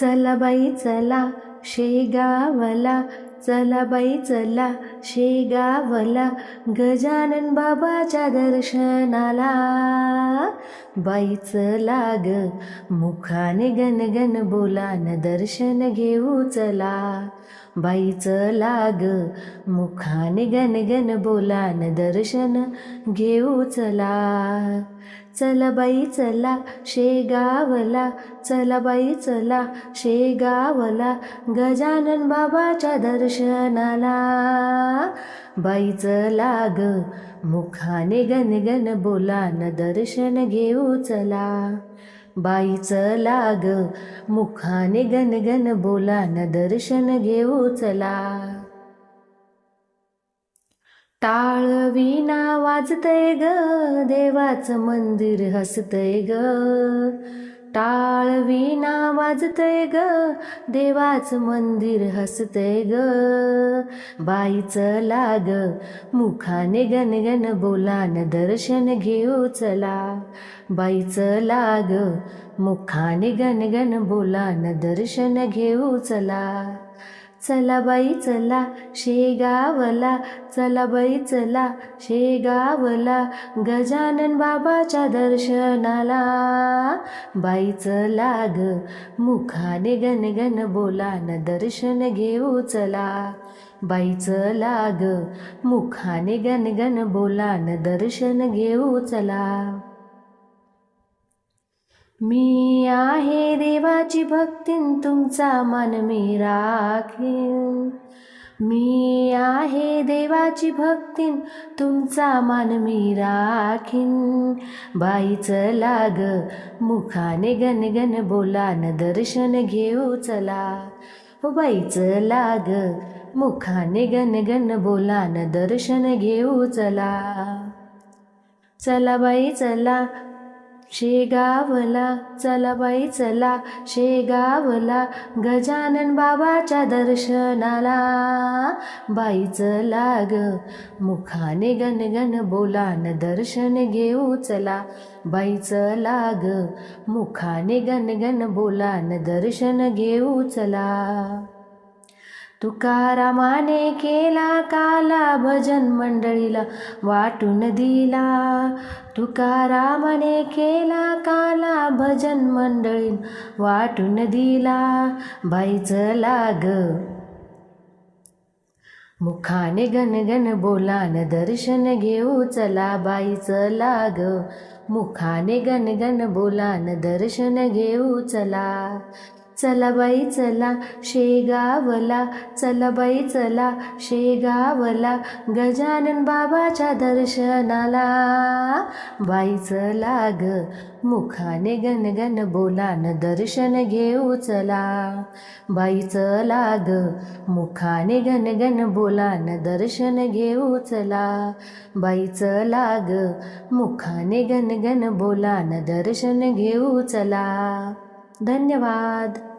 चला बाई चला शेगावला. चला बाई चला शेगावला. गजानन बाबाच्या दर्शनाला. बाईचं लाग मुखाने गणगण बोलान दर्शन घेऊ चला. बाईचं लाग मुखाने गणगण बोलान दर्शन घेऊ चला. चला बाई चला शेगावला चला बाई चला शेगावला गजानन बाबाच्या दर्शनाला. बाईचं लाग मुखाने गणगण न दर्शन घेऊ चला. बाईचं लाग मुखाने गणगण बोलान दर्शन घेऊ चला. टाळ विना वाजतय ग देवाचं मंदिर हसतय ग. टाळ विना वाजतय ग देवाचं मंदिर हसतय ग. बाईचं लाग मुखाने गणगण बोलान दर्शन घेऊ चला. बाईचं लाग मुखाने गणगण बोलान दर्शन घेऊ चला. चला बाई चला शेगावला. चला बाई चला शेगावला. गजानन बाबाच्या दर्शनाला. बाईचं लाग मुखाने गणगण न दर्शन घेऊ चला. बाईचं लाग मुखाने गणगण न दर्शन घेऊ चला. मी आहे देवाची भक्तीन तुमचा मन मी राखीन. मी आहे देवाची भक्तीन तुमचा मान मी राखीन. बाईचं लाग मुखाने गणगण न दर्शन घेऊ चला. हो बाईचं लाग मुखाने गणगण न दर्शन घेऊ चला. चला बाई चला. शेगावला चला बाई चला. शेगावला गजानन बाबाच्या दर्शनाला. बाईचं लाग मुखाने गणगण बोलान दर्शन घेऊ चला. बाईचं लाग मुखाने गणगण बोलान दर्शन घेऊ चला. तुकारामाने केला काला भजन मंडळीला वाटून दिला. तुकारामाने केला काला भजन मंडळीन वाटून दिला. बाईचं लाग. मुखाने गणगण बोलान दर्शन घेऊ चला बाईचं लाग. मुखाने गणगण बोलान दर्शन घेऊ चला. चला बाई चला शेगावला. चला बाई चला शेगावला. गजानन बाबाच्या दर्शनाला. बाई चला ग. मुखाने गणगण बोलान दर्शन घेऊ चला. बाई चला ग. मुखाने गणगण बोलान दर्शन घेऊ चला. बाई चला ग. मुखाने गणगण बोलान दर्शन घेऊ चला. धन्यवाद.